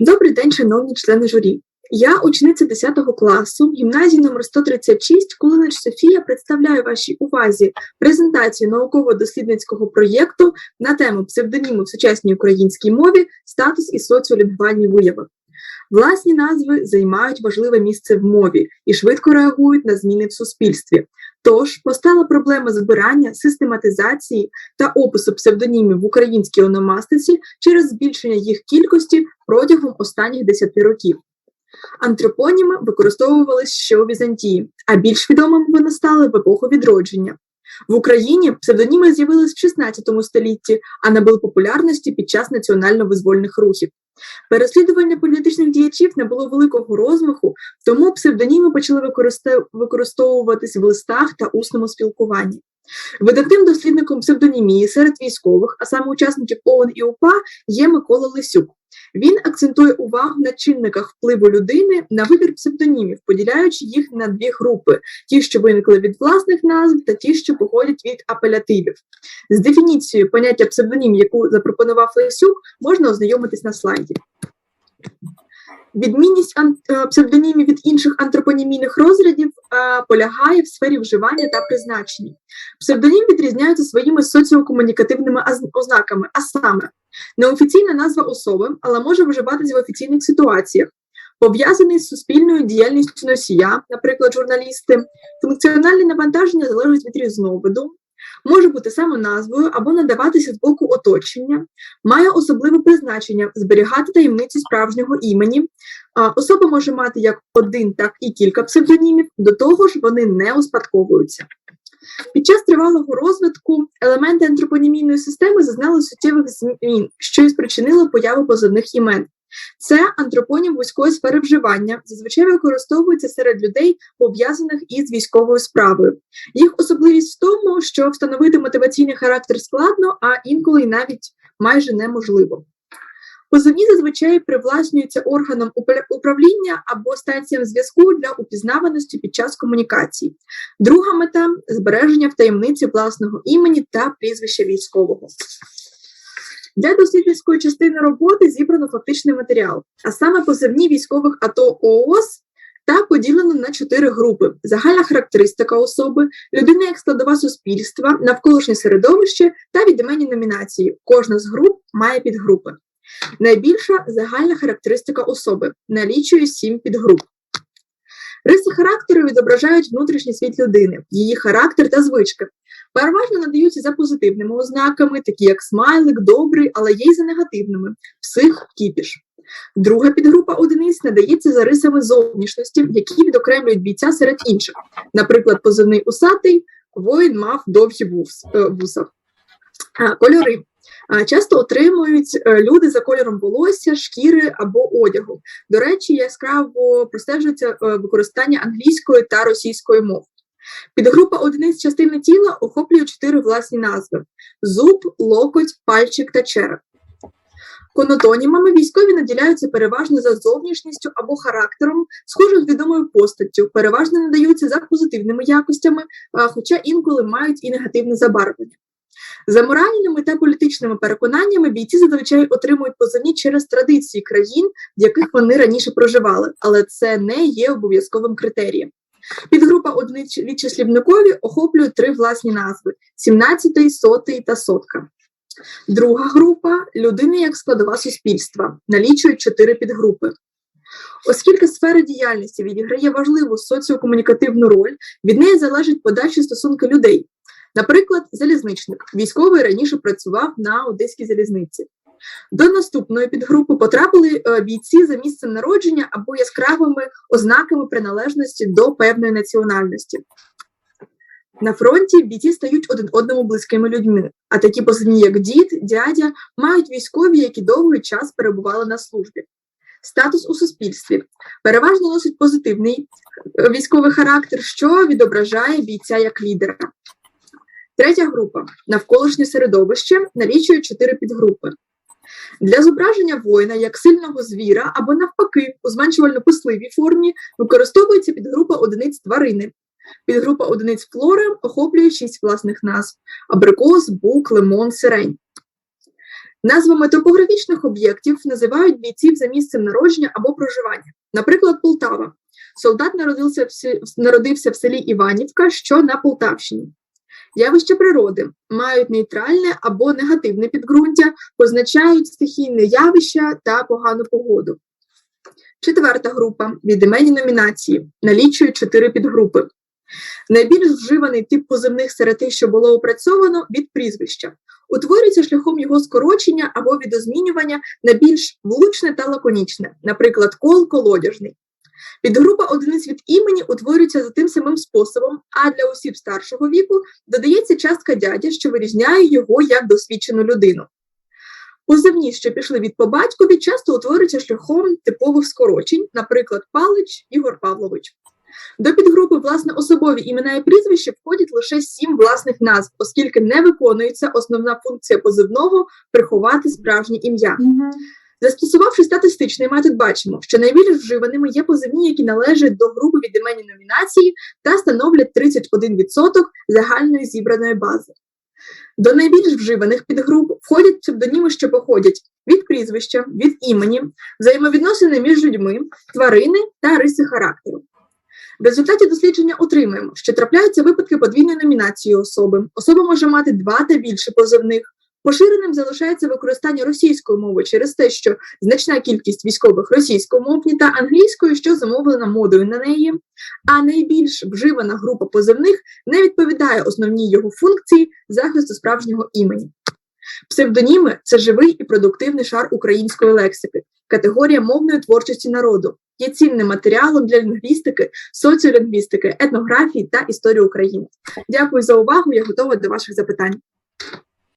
Добрий день, шановні члени журі. Я учениця 10 класу гімназії номер 136 Кулинич Софія представляю вашій увазі презентацію науково-дослідницького проєкту на тему псевдоніму в сучасній українській мові, статус і соціолінгвальні вияви. Власні назви займають важливе місце в мові і швидко реагують на зміни в суспільстві. Тож постала проблема збирання, систематизації та опису псевдонімів в українській ономастиці через збільшення їх кількості протягом останніх 10 років. Антропоніми використовувалися ще у Візантії, а більш відомими вони стали в епоху відродження. В Україні псевдоніми з'явились в 16 столітті, а набули популярності під час національно-визвольних рухів. Переслідування політичних діячів не було великого розмаху, тому псевдоніми почали використовуватись в листах та усному спілкуванні. Видатним дослідником псевдонімії серед військових, а саме учасників ООН і УПА, є Микола Лисюк. Він акцентує увагу на чинниках впливу людини на вибір псевдонімів, поділяючи їх на дві групи: ті, що виникли від власних назв, та ті, що походять від апелятивів. З дефініцією поняття псевдонім, яку запропонував Лесюк, можна ознайомитись на слайді. Відмінність е, псевдонімів від інших антропонімійних розрядів полягає в сфері вживання та призначення. Псевдонім відрізняються своїми соціокомунікативними ознаками, а саме неофіційна назва особи, але може вживатися в офіційних ситуаціях, пов'язаний з суспільною діяльністю носія, наприклад, журналісти, функціональне навантаження залежить від різновиду, може бути самоназвою або надаватися з боку оточення, має особливе призначення зберігати таємниці справжнього імені. Особа може мати як один, так і кілька псевдонімів, до того ж, вони не успадковуються. Під час тривалого розвитку елементи антропонімійної системи зазнали суттєвих змін, що і спричинило появу позивних імен. Це антропонім вузької сфери вживання, зазвичай використовується серед людей, пов'язаних із військовою справою. Їх особливість в тому, що встановити мотиваційний характер складно, а інколи навіть майже неможливо. Позовні зазвичай привласнюються органам управління або станціям зв'язку для упізнаваності під час комунікації. Друга мета збереження в таємниці власного імені та прізвища військового. Для дослідницької частини роботи зібрано фактичний матеріал, а саме позивні військових АТО ООС та поділено на чотири групи: загальна характеристика особи, людина як складова суспільства, навколишнє середовище та відімені номінації. Кожна з груп має підгрупи. Найбільша загальна характеристика особи налічує сім підгруп. Риси характеру відображають внутрішній світ людини, її характер та звички. Переважно надаються за позитивними ознаками, такі як смайлик, добрий, але є й за негативними псих, кіпіш. Друга підгрупа одиниць надається за рисами зовнішності, які відокремлюють бійця серед інших. Наприклад, позивний усатий воїн мав довгі е, вуса. Кольори часто отримують е, люди за кольором волосся, шкіри або одягу. До речі, яскраво простежується е, використання англійської та російської мов. Підгрупа одиниць частини тіла охоплює чотири власні назви: зуб, локоть, пальчик та череп. Конотонімами військові наділяються переважно за зовнішністю або характером, схожим з відомою постаттю, переважно надаються за позитивними якостями, хоча інколи мають і негативне забарвлення. За моральними та політичними переконаннями бійці зазвичай отримують позивні через традиції країн, в яких вони раніше проживали, але це не є обов'язковим критерієм. Підгрупа одиниць відчислівникові охоплює три власні назви: 17, сотий та сотка. Друга група людини як складова суспільства, налічує чотири підгрупи. Оскільки сфера діяльності відіграє важливу соціокомунікативну роль, від неї залежать подальші стосунки людей. Наприклад, залізничник військовий раніше працював на Одеській залізниці. До наступної підгрупи потрапили е, бійці за місцем народження або яскравими ознаками приналежності до певної національності. На фронті бійці стають один одному близькими людьми, а такі позивні, як дід, дядя, мають військові, які довгий час перебували на службі. Статус у суспільстві переважно носить позитивний е, військовий характер, що відображає бійця як лідера. Третя група навколишнє середовище налічує чотири підгрупи. Для зображення воїна як сильного звіра або, навпаки, у зменшувально писливій формі використовується підгрупа одиниць тварини. Підгрупа одиниць флори охоплює шість власних назв: абрикос, бук, лимон, сирень. Назвами топографічних об'єктів називають бійців за місцем народження або проживання. Наприклад, Полтава. Солдат народився в селі Іванівка, що на Полтавщині. Явища природи мають нейтральне або негативне підґрунтя, позначають стихійне явища та погану погоду. Четверта група від імені номінації налічує чотири підгрупи. Найбільш вживаний тип позивних серед тих, що було опрацьовано, від прізвища. Утворюється шляхом його скорочення або відозмінювання на більш влучне та лаконічне, наприклад, кол колодяжний. Підгрупа одиниць від імені утворюється за тим самим способом, а для осіб старшого віку додається частка дядя, що вирізняє його як досвідчену людину. Позивні, що пішли від по батькові, часто утворюються шляхом типових скорочень, наприклад, Палич Ігор Павлович. До підгрупи власне особові імена і прізвища входять лише сім власних назв, оскільки не виконується основна функція позивного приховати справжнє ім'я. Застосувавши статистичний метод, бачимо, що найбільш вживаними є позивні, які належать до групи від імені номінації та становлять 31% загальної зібраної бази. До найбільш вживаних підгруп входять псевдоніми, що походять від прізвища, від імені, взаємовідносини між людьми, тварини та риси характеру. В результаті дослідження отримаємо, що трапляються випадки подвійної номінації особи. Особа може мати два та більше позивних. Поширеним залишається використання російської мови через те, що значна кількість військових російськомовні та англійської, що замовлена модою на неї, а найбільш вживана група позивних не відповідає основній його функції захисту справжнього імені. Псевдоніми це живий і продуктивний шар української лексики, категорія мовної творчості народу, є цінним матеріалом для лінгвістики, соціолінгвістики, етнографії та історії України. Дякую за увагу. Я готова до ваших запитань.